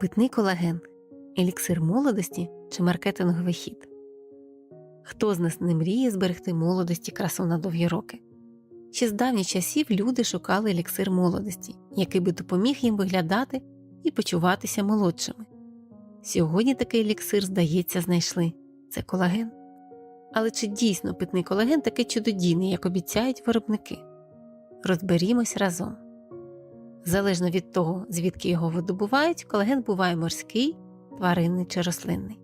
Питний колаген, еліксир молодості чи маркетинговий хід. Хто з нас не мріє зберегти молодості красу на довгі роки? Ще з давніх часів люди шукали еліксир молодості, який би допоміг їм виглядати і почуватися молодшими. Сьогодні такий еліксир, здається, знайшли це колаген. Але чи дійсно питний колаген такий чудодійний, як обіцяють виробники? Розберімось разом. Залежно від того, звідки його видобувають, колаген буває морський, тваринний чи рослинний.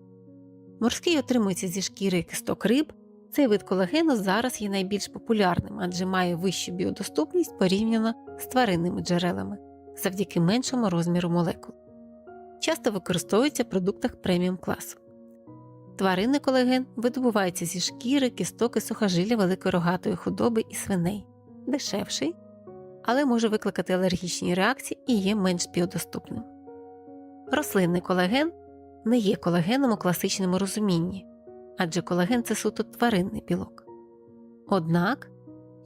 Морський отримується зі шкіри кисток риб. Цей вид колагену зараз є найбільш популярним, адже має вищу біодоступність порівняно з тваринними джерелами завдяки меншому розміру молекул. Часто використовується в продуктах преміум класу. Тваринний колаген видобувається зі шкіри, кісток і сухожилля великої рогатої худоби і свиней, дешевший, але може викликати алергічні реакції і є менш біодоступним. Рослинний колаген не є колагеном у класичному розумінні, адже колаген це суто тваринний білок. Однак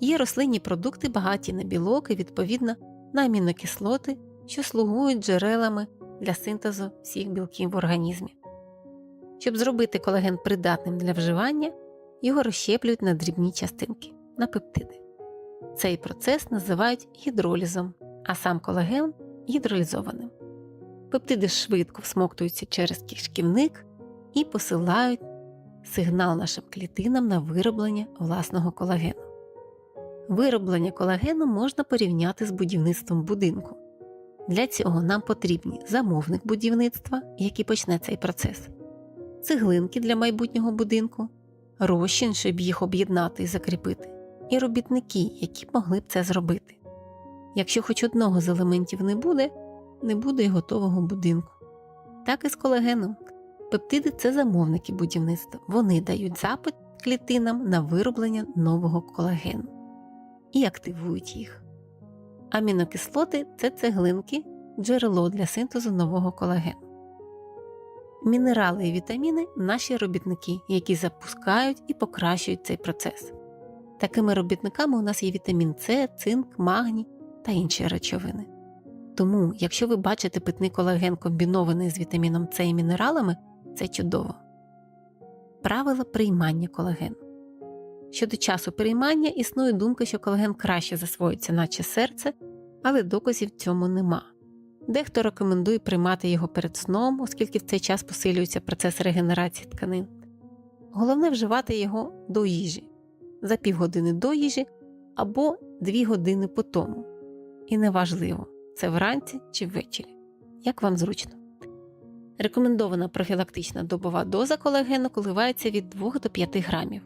є рослинні продукти багаті на білок і відповідно на амінокислоти, що слугують джерелами для синтезу всіх білків в організмі. Щоб зробити колаген придатним для вживання, його розщеплюють на дрібні частинки на пептиди. Цей процес називають гідролізом, а сам колаген гідролізованим. Пептиди швидко всмоктуються через кишківник і посилають сигнал нашим клітинам на вироблення власного колагену. Вироблення колагену можна порівняти з будівництвом будинку. Для цього нам потрібні замовник будівництва, який почне цей процес, цеглинки для майбутнього будинку, розчин, щоб їх об'єднати і закріпити, і робітники, які могли б це зробити. Якщо хоч одного з елементів не буде, не буде й готового будинку. Так і з колагеном. Пептиди це замовники будівництва. Вони дають запит клітинам на вироблення нового колагену і активують їх. Амінокислоти це цеглинки, джерело для синтезу нового колагену. Мінерали і вітаміни наші робітники, які запускають і покращують цей процес. Такими робітниками у нас є вітамін С, цинк, магній та інші речовини. Тому, якщо ви бачите питний колаген комбінований з вітаміном С і мінералами, це чудово. Правила приймання колагену. Щодо часу приймання існує думка, що колаген краще засвоїться, наче серце, але доказів цьому нема. Дехто рекомендує приймати його перед сном, оскільки в цей час посилюється процес регенерації тканин. Головне вживати його до їжі за півгодини до їжі або 2 години по тому. І неважливо, це вранці чи ввечері, як вам зручно. Рекомендована профілактична добова доза колагену коливається від 2 до 5 грамів.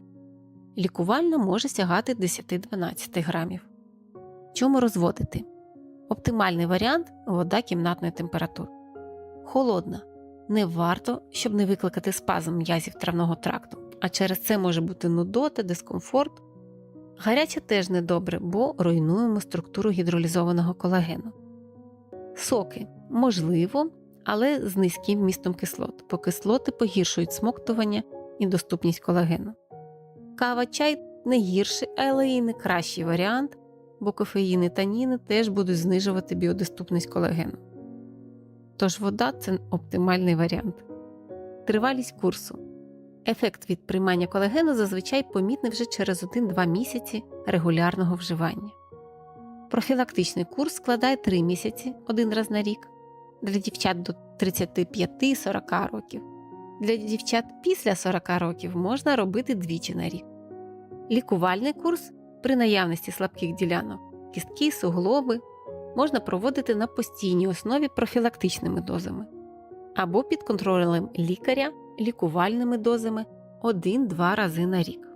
Лікувальна може сягати 10-12 грамів. Чому розводити? Оптимальний варіант вода кімнатної температури. Холодна. Не варто, щоб не викликати спазм м'язів травного тракту, а через це може бути нудота, дискомфорт. Гаряча теж недобре, бо руйнуємо структуру гідролізованого колагену. Соки можливо, але з низьким вмістом кислот, бо кислоти погіршують смоктування і доступність колагену. Кава чай не гірший, але і не кращий варіант, бо кофеїн і таніни теж будуть знижувати біодоступність колагену. Тож вода це оптимальний варіант. Тривалість курсу. Ефект від приймання колагену зазвичай помітний вже через 1-2 місяці регулярного вживання. Профілактичний курс складає 3 місяці один раз на рік для дівчат до 35-40 років. Для дівчат після 40 років можна робити двічі на рік. Лікувальний курс при наявності слабких ділянок, кістки, суглоби можна проводити на постійній основі профілактичними дозами або під контролем лікаря лікувальними дозами 1-2 рази на рік.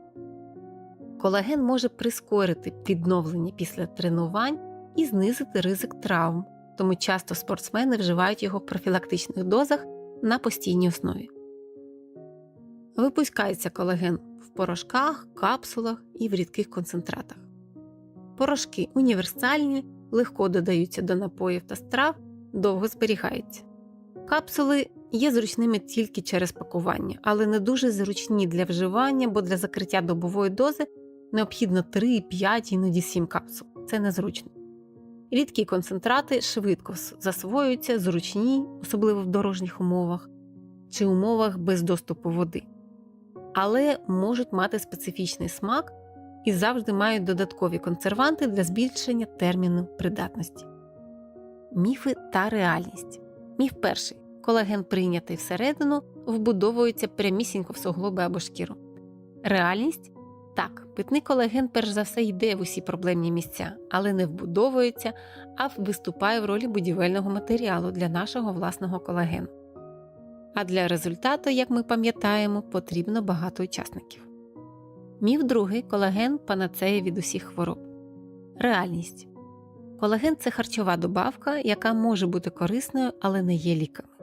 Колаген може прискорити відновлення після тренувань і знизити ризик травм, тому часто спортсмени вживають його в профілактичних дозах на постійній основі. Випускається колаген в порошках, капсулах і в рідких концентратах. Порошки універсальні, легко додаються до напоїв та страв, довго зберігаються. Капсули є зручними тільки через пакування, але не дуже зручні для вживання, бо для закриття добової дози необхідно 3, 5, іноді 7 капсул. Це незручно. Рідкі концентрати швидко засвоюються, зручні, особливо в дорожніх умовах чи умовах без доступу води, але можуть мати специфічний смак і завжди мають додаткові консерванти для збільшення терміну придатності. Міфи та реальність. Міф перший. Колаген прийнятий всередину вбудовується прямісінько в суглоби або шкіру. Реальність так, питний колаген перш за все йде в усі проблемні місця, але не вбудовується, а виступає в ролі будівельного матеріалу для нашого власного колагену. А для результату, як ми пам'ятаємо, потрібно багато учасників. Міф другий колаген панацея від усіх хвороб. Реальність. Колаген це харчова добавка, яка може бути корисною, але не є ліками.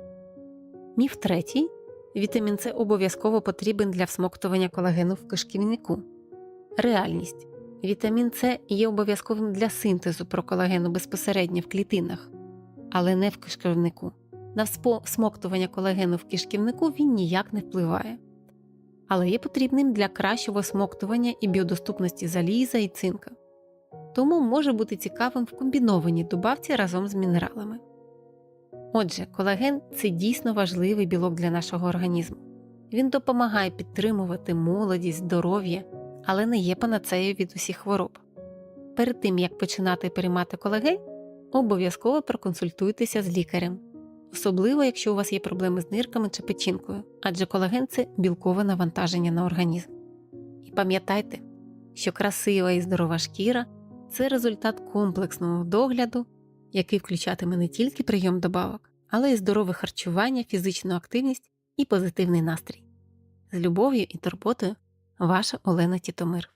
Міф третій. Вітамін С обов'язково потрібен для всмоктування колагену в кишківнику. Реальність. Вітамін С є обов'язковим для синтезу проколагену безпосередньо в клітинах, але не в кишківнику. На всмоктування колагену в кишківнику він ніяк не впливає, але є потрібним для кращого смоктування і біодоступності заліза і цинка. Тому може бути цікавим в комбінованій добавці разом з мінералами. Отже, колаген це дійсно важливий білок для нашого організму. Він допомагає підтримувати молодість, здоров'я, але не є панацеєю від усіх хвороб. Перед тим як починати приймати колаген, обов'язково проконсультуйтеся з лікарем, особливо якщо у вас є проблеми з нирками чи печінкою, адже колаген це білкове навантаження на організм. І пам'ятайте, що красива і здорова шкіра це результат комплексного догляду, який включатиме не тільки прийом добавок, але й здорове харчування, фізичну активність і позитивний настрій. З любов'ю і турботою, ваша Олена Тітомир.